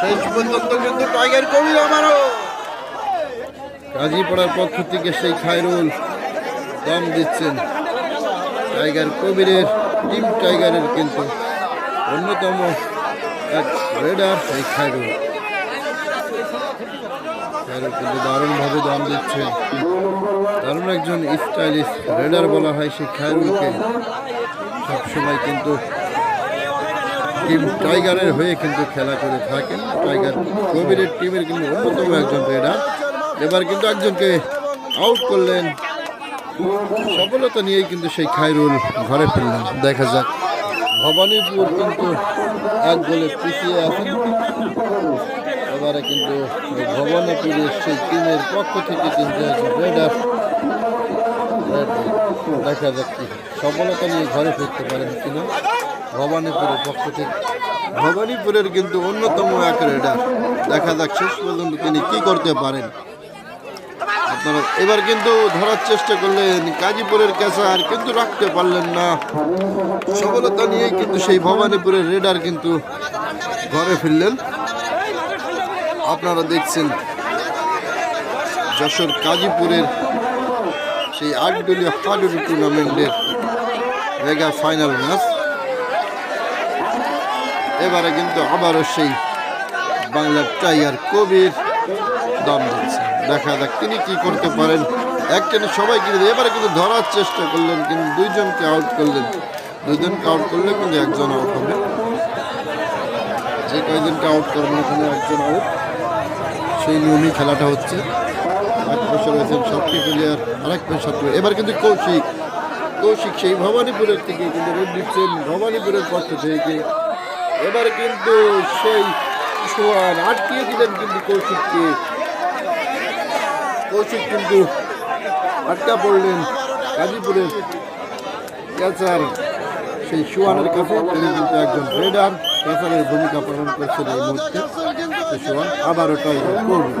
শেষ পর্যন্ত কিন্তু টাইগার কবির আমারও। পক্ষ থেকে সেই খায়রুল দম দিচ্ছেন টাইগার কবিরের, টিম টাইগারের কিন্তু অন্যতম এক রেডার এই খায়রুল। খায়রুল কিন্তু দারুণভাবে দম দিচ্ছেন দারুণ একজন স্টাইলিশ রেডার বলা হয় সেই খায়রুলকে। সবসময় কিন্তু টিম টাইগারের হয়ে কিন্তু খেলা করে থাকেন। টাইগার কবিরের টিমের কিন্তু অন্যতম একজন রেডার। এবার কিন্তু একজনকে আউট করলেন। সফলতা নিয়েই কিন্তু সেই খাইরুল ঘরে ফিরলেন। দেখা যাক। ভবানীপুর কিন্তু এক গোলে পিছিয়ে আছেন। এবারে কিন্তু ভবানীপুরের সেই টিমের পক্ষ থেকে কিন্তু রেডার। দেখা যাক কি সফলতা নিয়ে ঘরে ফিরতে পারেন কিনা। ভবানীপুরের পক্ষ থেকে। ভবানীপুরের কিন্তু অন্যতম এক রেডার। দেখা যাক শেষ পর্যন্ত তিনি কি করতে পারেন। আপনারা এবার কিন্তু ধরার চেষ্টা করলেন গাজীপুরের ক্যাসার কিন্তু রাখতে পারলেন না। সফলতা নিয়েই কিন্তু সেই ভবানীপুরের রেডার কিন্তু ঘরে ফিরলেন। আপনারা দেখছেন যশোর গাজীপুরের সেই আটদলীয় হাডুডু টুর্নামেন্টের মেগা ফাইনাল ম্যাচ এবারে কিন্তু আবারও সেই বাংলার টাইগার কবির দাম দিচ্ছে দেখা যাক তিনি কি করতে পারেন। একজনে সবাই কিন্তু এবারে কিন্তু ধরার চেষ্টা করলেন কিন্তু দুইজনকে আউট করলেন। দুইজনকে আউট করলে কিন্তু একজন আউট হবে। যে কয়জনকে আউট করবেন ওখানে একজন আউট সেই নিয়মেই খেলাটা হচ্ছে। এক পাশে রয়েছেন সাতটি প্লেয়ার আরেক পাশে এবার কিন্তু কৌশিক। কৌশিক সেই ভবানীপুরের থেকে কিন্তু রেড দিচ্ছেন ভবানীপুরের পক্ষ থেকে এবার কিন্তু সেই সোয়ান আটকিয়ে দিলেন কিন্তু কৌশিককে। কৌশিক কিন্তু আটকা পড়লেন গাজীপুরের ক্যাচার। সেই সোয়ানের কাছে তিনি কিন্তু একজন রেডার ক্যাচারের ভূমিকা পালন করছেন এই মুহূর্তে। সোয়ান আবারও টাইগার কবির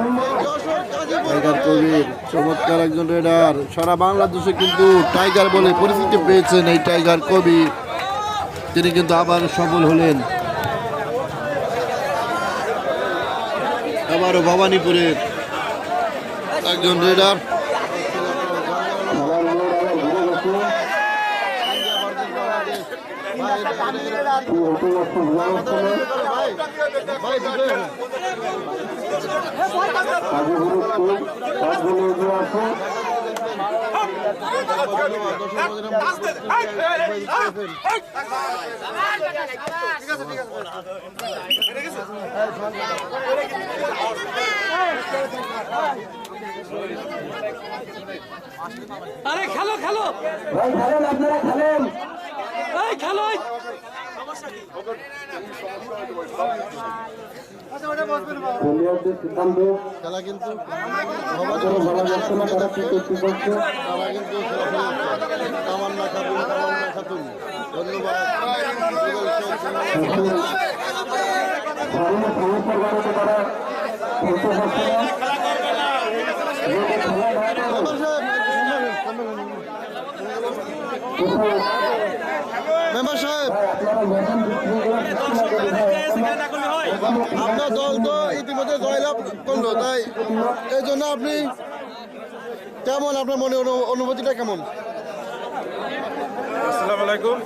টাইগার কবির চমৎকার একজন রেডার সারা বাংলাদেশে কিন্তু টাইগার বলে পরিচিতি পেয়েছেন এই টাইগার কবি তিনি কিন্তু আবার সফল হলেন। আবারও ভবানীপুরের একজন রেডার আরে খেলো খেলো। ভাই খেলেন আপনারা খেলেন। এই খেলো সিদ্ধান্ত। খেলা কিন্তু কোনো বলা যাচ্ছে না তারা কি করতে করছে তারা কিন্তু খেলা ফেলে যাচ্ছে। তামান্না খাতুন তামান্না খাতুন। ধন্যবাদ। মেম্বার সাহেব। আপনার দল তো ইতিমধ্যে জয়লাভ করল, তাই এই জন্য আপনি কেমন? আপনার মনে অনু- অনুভূতিটা কেমন? আসসালামু আলাইকুম।